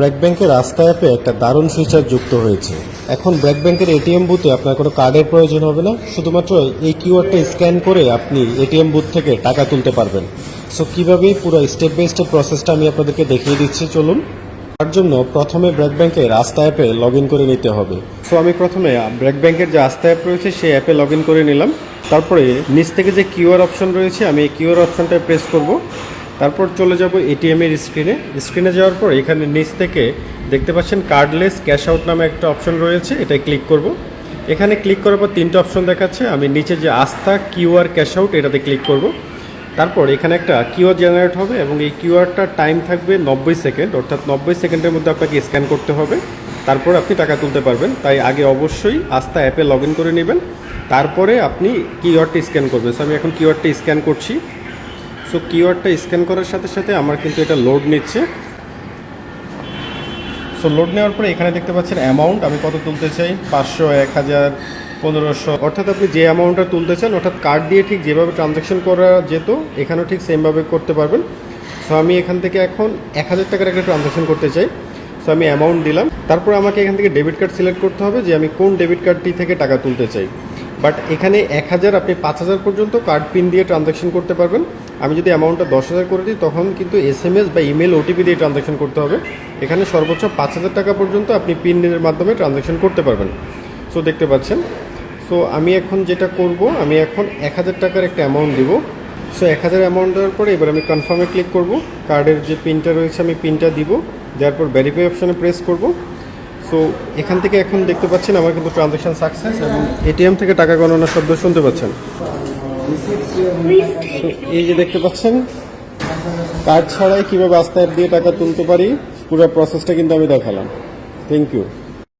ব্র্যাক ব্যাংকের রাস্তা অ্যাপে একটা দারুণ ফিচার যুক্ত হয়েছে। এখন ব্র্যাক ব্যাংকের এটিএম বুথে আপনার কোনো কার্ডের প্রয়োজন হবে না। শুধুমাত্র এই কিউআরটা স্ক্যান করে আপনি এটিএম বুথ থেকে টাকা তুলতে পারবেন। সো কীভাবে পুরো স্টেপ বাই স্টেপ প্রসেসটা আমি আপনাদেরকে দেখিয়ে দিচ্ছি, চলুন। তার জন্য প্রথমে ব্র্যাক ব্যাংকের আস্থা অ্যাপে লগ করে নিতে হবে। সো আমি প্রথমে ব্র্যাক ব্যাংকের যে আস্থা অ্যাপ রয়েছে, সেই অ্যাপে লগ করে নিলাম। তারপরে নিচ থেকে যে কিউআর অপশন রয়েছে, আমি এই কিউআর অপশনটা প্রেস করব। তারপর চলে যাব এটিএম এর স্ক্রিনে স্ক্রিনে যাওয়ার পর এখানে নিচ থেকে দেখতে পাচ্ছেন কার্ডলেস ক্যাশ আউট নামে একটা অপশন রয়েছে এটাই ক্লিক করব। এখানে ক্লিক করার পর তিনটা অপশন দেখাচ্ছে, আমি নিচে যে আস্থা কিউআর ক্যাশ আউট এটাতে ক্লিক করব। তারপর এখানে একটা কিউআর জেনারেট হবে এবং এই কিউআরটা টাইম থাকবে নব্বই সেকেন্ড অর্থাৎ নব্বই সেকেন্ডের মধ্যে আপনাকে স্ক্যান করতে হবে। তারপর আপনি টাকা তুলতে পারবেন। তাই আগে অবশ্যই আস্থা অ্যাপে লগ করে নেবেন। তারপরে আপনি কিউআরটি স্ক্যান করবেন। সো আমি এখন কিউআরটি স্ক্যান করছি। সো কিউআরটা স্ক্যান করার সাথে সাথে আমার কিন্তু এটা লোড নিচ্ছে। সো লোড নেওয়ার পরে এখানে দেখতে পাচ্ছেন অ্যামাউন্ট আমি কত তুলতে চাই? পাঁচশো, এক হাজার, পনেরোশো। অর্থাৎ আপনি যে অ্যামাউন্টটা তুলতে চান, অর্থাৎ কার্ড দিয়ে ঠিক যেভাবে ট্রানজ্যাকশন করা যেত, এখানেও ঠিক সেমভাবে করতে পারবেন। সো আমি এখান থেকে এখন এক হাজার টাকার একটা ট্রানজ্যাকশন করতে চাই। সো আমি অ্যামাউন্ট দিলাম। তারপর আমাকে এখান থেকে ডেবিট কার্ড সিলেক্ট করতে হবে যে আমি কোন ডেবিট কার্ডটি থেকে টাকা তুলতে চাই। বাট এখানে এক হাজার, আপনি পাঁচ হাজার পর্যন্ত কার্ড পিন দিয়ে ট্রানজ্যাকশন করতে পারবেন। আমি যদি অ্যামাউন্টটা দশ হাজার করে দিই, তখন কিন্তু এস এম এস বা ইমেল ওটিপি দিয়ে ট্রানজ্যাকশন করতে হবে। এখানে সর্বোচ্চ পাঁচ হাজার টাকা পর্যন্ত আপনি পিনের মাধ্যমে ট্রানজ্যাকশন করতে পারবেন। সো দেখতে পাচ্ছেন। সো আমি এখন যেটা করব, আমি এখন এক হাজার টাকার একটা অ্যামাউন্ট দিব। সো এক হাজার অ্যামাউন্ট দেওয়ার পরে এবার আমি কনফার্মে ক্লিক করব। কার্ডের যে পিনটা রয়েছে, আমি পিনটা দিব। দেওয়ার পর ভেরিফাই অপশানে প্রেস করব। সো এখান থেকে এখন দেখতে পাচ্ছেন, আমার কিন্তু ট্রানজ্যাকশন সাকসেস এবং এটিএম থেকে টাকা গণনার শব্দ শুনতে পাচ্ছেন। এই যে দেখতে পাচ্ছেন কার্ড ছাড়াই কীভাবে আস্তায় দিয়ে টাকা তুলতে পারি, পুরো প্রসেসটা কিন্তু আমি দেখালাম। Thank you